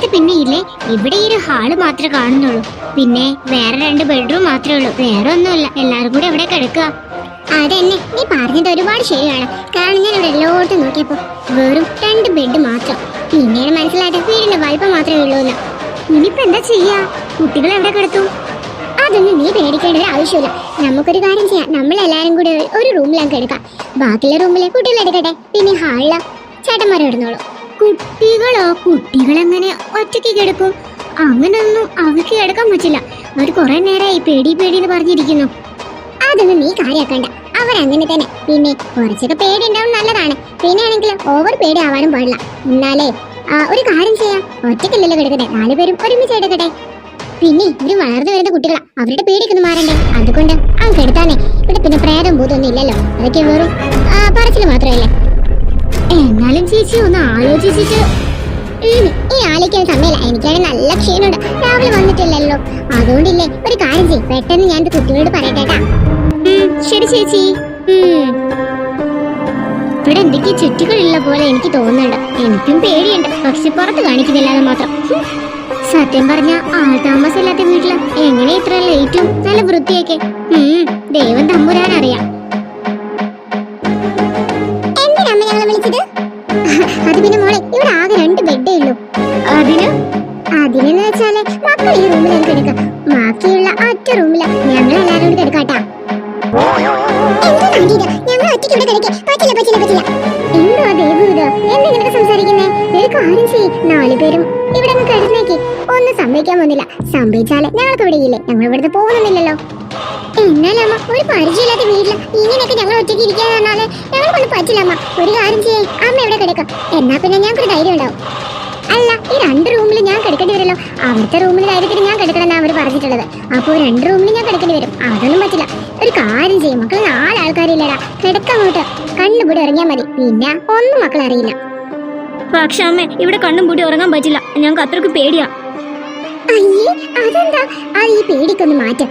അത് പിന്നെ ഇല്ലേ ഇവിടെ ഈ ഒരു ഹാൾ മാത്രമേ കാണുന്നുള്ളൂ. പിന്നെ വേറെ രണ്ട് ബെഡ്റൂം മാത്രമേ ഉള്ളൂ. വേറെ ഒന്നുമില്ല. എല്ലാവരും കൂടി എവിടെ കിടക്കുക. അതന്നെ. നീ പറഞ്ഞത് ഒരുപാട് ശരിയാണ്. കാരണം ഞാൻ ഇവിടെ എല്ലായിടത്തും നോക്കിയപ്പോ വെറും രണ്ട് ബെഡ് മാത്രം. പിന്നീട് മനസ്സിലായത് വീടിന്റെ വലിപ്പം മാത്രമേ ഉള്ളൂ എന്ന്. ഇനിയിപ്പോ എന്താ ചെയ്യാ? കുട്ടികൾ എവിടെ കിടത്തും? അതൊന്നും നീ പേടിക്കേണ്ട ഒരു ആവശ്യമില്ല. നമുക്കൊരു കാര്യം ചെയ്യാം. നമ്മൾ എല്ലാവരും കൂടി ഒരു- റൂമിലേക്ക് എടുക്കാം ബാക്കിയുള്ള റൂമിലെ കുട്ടികൾ എടുക്കട്ടെ. പിന്നെ ഹാളിലാ. ചേട്ടന്മാരെ ഇടുന്നോളൂ കുട്ടികളോ? എങ്ങനെ ഒറ്റയ്ക്ക് കിടക്കും? അങ്ങനൊന്നും അവർക്ക് കിടക്കാൻ പറ്റില്ല. അവർ കുറെ നേരമായി പേടി പേടി എന്ന് പറഞ്ഞിരിക്കുന്നു. അതൊന്നും നീ കാര്യാക്കണ്ട. അവരങ്ങനെ തന്നെ. പിന്നെ കുറച്ചൊക്കെ പേടി ഉണ്ടാവും നല്ലതാണ്. പിന്നെ ആണെങ്കിൽ ഓവർ പേടി ആവാനും പാടില്ല. എന്നാലേ ഒരു കാര്യം ചെയ്യാം. ഒറ്റയ്ക്കല്ലല്ലോ കിടക്കട്ടെ. നാലുപേരും ഒരുമിച്ച് എടുക്കട്ടെ പിന്നെ ഇവർ വളർന്നു വരുന്ന കുട്ടികളാ. അവരുടെ പേടിയൊക്കെ ഒന്ന് മാറണ്ടേ? അതുകൊണ്ട് ആ കെടുത്താനേ ഇവിടെ പിന്നെ പ്രേതം ഭൂതമൊന്നും ഇല്ലല്ലോ. അതൊക്കെ വെറും ആ, പറച്ചിൽ മാത്രമല്ലേ? എന്നാലും ചേച്ചി ഒന്ന് ആലോചിച്ചിട്ട്. ഈ ആലയ്ക്കാൻ സമയമില്ല. എനിക്കാണെങ്കിൽ നല്ല ക്ഷീണമുണ്ട്. രാവിലെ വന്നിട്ടില്ലല്ലോ. അതുകൊണ്ടില്ലേ ഒരു കാര്യം ചെയ്യും. പെട്ടെന്ന് ഞാൻ കുട്ടികളോട് പറയട്ടേട്ടാ ശരി ചേച്ചി. ഇവിടെ എന്തൊക്കെ ചുറ്റുകളുള്ള പോലെ എനിക്ക് തോന്നുന്നുണ്ട്. എനിക്കും പേടിയുണ്ട്. പക്ഷെ പുറത്ത് കാണിക്കുന്നില്ലാതെ മാത്രം. സത്യം പറഞ്ഞ ആൾ താമസമില്ലാത്ത വീട്ടിൽ എങ്ങനെ ഇത്ര ലേറ്റും നല്ല വൃത്തിയൊക്കെ? ദൈവം തമ്പുരാൻ ഒന്ന് സംഭവിക്കാൻ പോകുന്നില്ല സംഭവിച്ചാലേ ഞങ്ങൾക്ക് ഇവിടെ ഇല്ലേ ഞങ്ങൾ ഇവിടുന്ന് പോകുന്നില്ലല്ലോ എന്നാലമ്മ ഒരു പരിചയമില്ലാത്ത വീട്ടിൽ ഇങ്ങനെയൊക്കെ ഞങ്ങൾ ഒറ്റയ്ക്ക് ഇരിക്കാൻ പറഞ്ഞാൽ ഞങ്ങളെ കൊണ്ട് പറ്റില്ല അമ്മ ഒരു കാര്യം ചെയ്യേ അമ്മ എവിടെ കിടക്കാം എന്നാ പിന്നെ ഞങ്ങൾക്കൊരു ധൈര്യം ഉണ്ടാവും അല്ല ഈ രണ്ട് റൂമിൽ ഞാൻ കിടക്കേണ്ടി വരുമല്ലോ. അവിടുത്തെ റൂമിലായിരിക്കും ഞാൻ കിടക്കണം അവർ പറഞ്ഞിട്ടുള്ളത്. അപ്പോൾ രണ്ട് റൂമിൽ ഞാൻ കിടക്കേണ്ടി വരും. അതൊന്നും പറ്റില്ല. ഒരു കാര്യം ചെയ്യും മക്കൾ നാലാൾക്കാരില്ലടാ. കിടക്കാൻ അങ്ങോട്ട് കണ്ണുപൂടി ഇറങ്ങിയാൽ മതി. പിന്നെ ഒന്നും മക്കൾ അറിയില്ല. പക്ഷെ അമ്മേ ഇവിടെ കണ്ണും കൂടി ഉറങ്ങാൻ പറ്റില്ല. ഞങ്ങൾക്ക് അത്രയ്ക്ക് പേടിയാ. അയ്യേ അതെന്താ? അത് ഈ പേടിക്കൊന്ന് മാറ്റാം?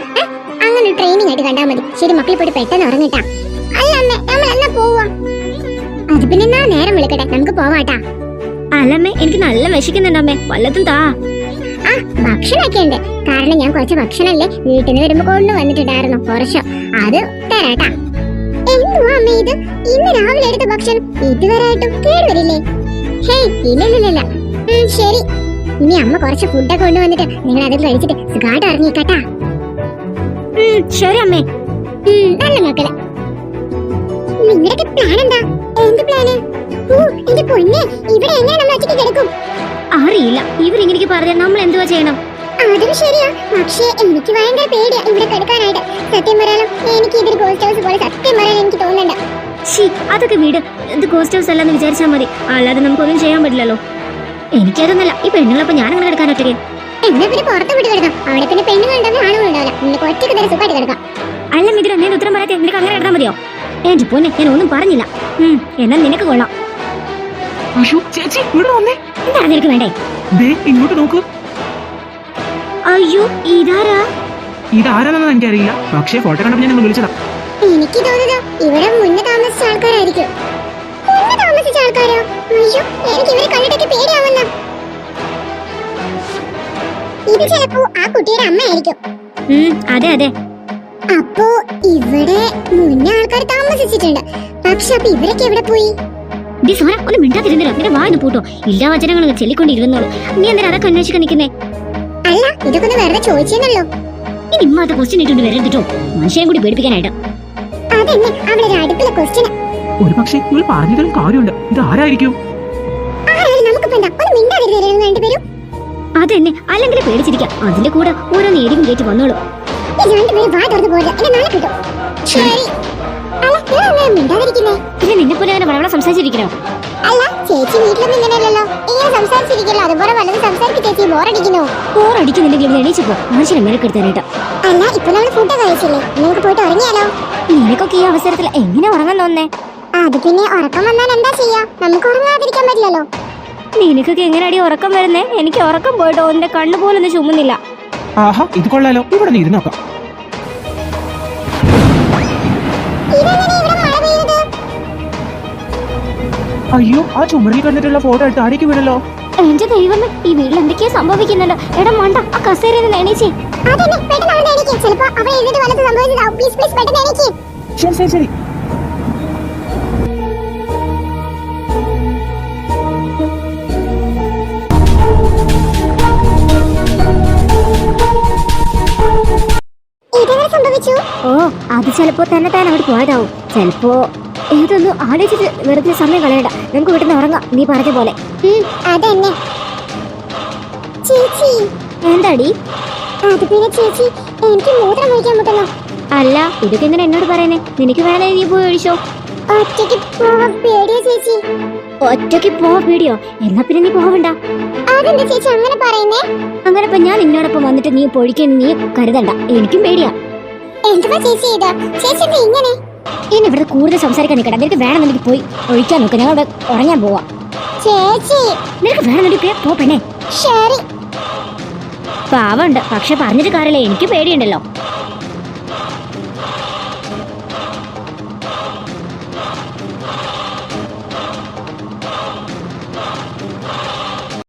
അങ്ങനെ ട്രെയിനിങ് ആയിട്ട് കണ്ടാ മതി. ശരി മക്കളെ പോയിട്ട് പെട്ടെന്ന് ഉറങ്ങട്ടാ. അല്ല അമ്മേ നമ്മൾ എന്നാ പോവാ? അത് പിന്നെ നേരം വിളിക്കട്ടെ. നമുക്ക് പോവാട്ടാ. അല്ലമ്മേ എനിക്ക് നല്ല വിശക്കുന്നുണ്ടമ്മേ വല്ലതും താ. ആ ഭക്ഷണമൊക്കെ ഉണ്ട്. കാരണം ഞാൻ കുറച്ച് ഭക്ഷണല്ലേ വീട്ടിൽ നിന്ന് വരുമ്പോ കൊണ്ടു വന്നിട്ടുണ്ടായിരുന്നു കുറച്ചോ. അത് തരാട്ടാ. എന്തുവാ അമ്മ ഇത്? ഇന്ന് രാവിലെ എടുത്ത ഭക്ഷണം ഇതുവരെ ആയിട്ടും കേടുവരില്ലേ? ഹേയ് ഇല്ല ഇല്ല ഇല്ല ഉം, ശരി. ഇനി അമ്മ കുറച്ച് ഫുഡൊക്കെ കൊണ്ടുവന്നിട്ട് നിങ്ങൾ അത് കഴിച്ചിട്ട് സുഖമായിട്ട് ഇറങ്ങിക്കട്ടാ ശരി അമ്മേ. നല്ല മക്കളെ. നിങ്ങളുടെ പ്ലാൻ എന്താ? എന്ത് പ്ലാന് എന്റെ പൊന്നെ ഇവിടെ എങ്ങനെ നമ്മൾ ഒറ്റയ്ക്ക് കിടക്കും. അറിയില്ല ഇവരിങ്ങനെ പറഞ്ഞാൽ നമ്മൾ എന്തുവാ ചെയ്യണം? അതും ശരിയാ പക്ഷേ എനിക്ക് ഭയങ്കര പേടിയാ ഇവിടെ കിടക്കാനായിട്ട്. സത്യം പറയാലോ എനിക്ക് ഇതൊരു ഗോസ്റ്റ് ഹൗസ് പോലെ സത്യം പറയാൻ എനിക്ക് തോന്നുന്നുണ്ട് ഷീ അതൊക്കെ വീട്. ഇത് ഗോസ്റ്റ് ഹൗസ് അല്ലെന്ന് വിചാരിച്ചാൽ മതി. അല്ലാതെ നമുക്കൊന്നും ചെയ്യാൻ പറ്റില്ലല്ലോ. എനിക്കതൊന്നല്ല ഈ പെണ്ണുങ്ങളപ്പം ഞാൻ അങ്ങനെ കിടക്കാൻ ഒറ്റയ്ക്ക്. എന്നെ പിന്നെ പുറത്ത് വിട്ട് കിടക്കാം. അവിടെ പിന്നെ പെണ്ണുങ്ങളുണ്ടാവും ആണുങ്ങളുണ്ടാവില്ല നിനക്ക് ഒറ്റയ്ക്ക് തന്നെ സുഖമായിട്ട് കിടക്കാം. അല്ല മിത്ര ഞാൻ ഉത്തരം പറയാതെ നിനക്ക് അങ്ങനെ കിടന്നാൽ മതിയോ? എന്റെ പൊന്നെ ഞാൻ ഒന്നും പറഞ്ഞില്ല. എന്നാ എന്നാൽ നിനക്ക് കൊള്ളാം. അയ്യോ ചേച്ചി ഇവിടെ വന്നേ. എന്താണ് നിനക്ക് വേണ്ടേ? ദേ ഇങ്ങോട്ട് നോക്ക്. അയ്യോ ഇതാരാ? ഇതാരാണെന്ന് എനിക്കറിയില്ല. പക്ഷേ ഫോട്ടോ കണ്ടപ്പോൾ ഞാൻ വിളിച്ചതാ. എനിക്ക് തോന്നുന്നത് ഇവിടെ മുന്നേ താമസിച്ച ആൾക്കാരായിരിക്കും. മുന്നേ താമസിച്ച ആൾക്കാരോ? അയ്യോ എനിക്ക് ഇവരെ കണ്ടിട്ടൊക്കെ പേടിയാവുന്ന ഇത് ചിലപ്പോ ആ കുട്ടിയുടെ അമ്മയായിരിക്കും. അതെ അതെ. അപ്പോ ഇവിടെ മുന്നേ ആൾക്കാർ താമസിച്ചിട്ടുണ്ട്. പക്ഷെ അപ്പൊ ഇവരൊക്കെ എവിടെ പോയി? ഡി സോന ഒന്ന് മിണ്ടാതിരുന്നില്ല നിന്റെ വായന്ന് പൂട്ടോ. ഇല്ലാ വചനങ്ങൾ ചെല്ലിക്കൊണ്ടിരുന്നോളൂ. നീ എന്തിനാ അതൊക്കെ അന്വേഷിക്കാൻ നിൽക്കുന്നേ അല്ല ഇതൊക്കെ ഒന്ന് വെറുതെ ചോദിച്ചെന്നല്ലോ. ഇനി ഇമ്മാത്ത ക്വസ്റ്റ്യൻ ഇട്ടുണ്ട് വരരുതിട്ടോ മനുഷ്യനെ കൂടി പേടിപ്പിക്കാനായിട്ട്. അതെന്നെ അവിടെ ഒരു അടുപ്പിലെ ക്വസ്റ്റ്യൻ ഒരു പക്ഷേ ഇവൾ പറഞ്ഞതിലും കാര്യമുണ്ട് ഇത് ആരായിരിക്കും? അതെന്നെ അല്ലെങ്കിൽ പേടിച്ചിരിക്കാം. അതിന്റെ കൂടെ ഓരോ നേരിയും കയറ്റി വന്നോളൂ. രണ്ടുപേരും വാ തുറന്നു പോരുക എന്നെ നാളെ കിട്ടും ശരി. പിന്നെ നിന്നെ പോലെ അങ്ങനെ വളവള സംസാരിച്ചിരിക്കണോ? അല്ല ചേച്ചി വീട്ടിലൊന്നും ഇങ്ങനെയല്ലല്ലോ. ഇങ്ങനെ സംസാരിച്ചിരിക്കല്ലോ അതുപോലെ വല്ലതും സംസാരിക്കും ചേച്ചി ബോറടിക്കുന്നു. ഓറടിക്കുന്നുണ്ടെങ്കിൽ ഇവിടെ എണീച്ചു പോ മനുഷ്യനെ മെനക്കെടുത്താനായിട്ട് അല്ല ഇപ്പൊ നമ്മൾ ഫുഡ് കഴിച്ചില്ലേ? നമുക്ക് പോയിട്ട് ഉറങ്ങിയാലോ? നിനക്കൊക്കെ ഈ അവസരത്തിൽ എങ്ങനെ ഉറങ്ങാൻ തോന്നേ അത് പിന്നെ ഉറക്കം വന്നാൽ എന്താ ചെയ്യാ? നമുക്ക് ഉറങ്ങാതിരിക്കാൻ പറ്റില്ലല്ലോ. നിനക്കൊക്കെ എങ്ങനെയാടി ഉറക്കം വരുന്നേ? എനിക്ക് ഉറക്കം പോയിട്ടോ? എന്റെ കണ്ണു പോലൊന്നും ചുമ്മുന്നില്ല. ആഹാ ഇത് കൊള്ളാലോ. ഇവിടെ നിന്ന് ഇരുന്നോക്കാം അയ്യോ ആ ചുമരിൽ കണ്ടിട്ടുള്ള ഫോട്ടോ എടുത്ത് ആരേക്ക് വിടല്ലോ എന്റെ ദൈവമേ ഈ വീട്ടിൽ എന്തൊക്കെയാ സംഭവിക്കുന്നല്ലോ എടാ മണ്ട ആ കസേരയിൽ നിന്ന് എണീച്ചേ. ശരി ശരി അത് ചിലപ്പോ തന്നെ താൻ അവിടെ പോയതാവും. ചിലപ്പോ ഏതൊന്നും ആലോചിച്ചിട്ട് വെറുതെ സമയം കളയണ്ട. നമുക്ക് വീട്ടിൽ നിന്ന് ഉറങ്ങാം. നീ പറഞ്ഞ പോലെ. അതന്നെ. ചേച്ചി. എന്താടി? അത് പിന്നെ ചേച്ചി എനിക്ക് മൂത്രം ഒഴിക്കാൻ മുട്ടുന്നു അല്ല ഇതൊക്കെ ഇങ്ങനെ എന്നോട് പറയുന്നേ? നിനക്ക് വേണേ നീ പോയി ഒഴിച്ചോ. ഒറ്റയ്ക്ക് പോവാൻ പേടിയോ ചേച്ചി. ഒറ്റയ്ക്ക് പോവാ പേടിയോ? എന്നാ പിന്നെ നീ പോവണ്ട. അതെന്താ ചേച്ചി അങ്ങനെ പറയുന്നേ? അങ്ങനെ ഇപ്പൊ ഞാൻ നിന്നോടൊപ്പം വന്നിട്ട് നീ പൊഴിക്കാൻ നീ കരുതണ്ട. എനിക്കും പേടിയാ. എന്തുവാ ചേച്ചി ഇത്? ചേച്ചി എന്താ ഇങ്ങനെ? ഇനി ഇവിടെ കൂടുതൽ സംസാരിക്കാൻ നിൽക്കട്ടെ നിനക്ക് വേണമെന്നുണ്ടെങ്കിൽ പോയി ഒഴിക്കാൻ നോക്ക്. ഞങ്ങൾ ഉറങ്ങാൻ പോവാ. ചേച്ചി. നിനക്ക് വേണമെന്നുണ്ടെങ്കിൽ പോ പെണ്ണേ. ശരി. പാവണ്ട് പക്ഷെ പറഞ്ഞിട്ട് കാര്യമില്ല. എനിക്ക് പേടിയുണ്ടല്ലോ.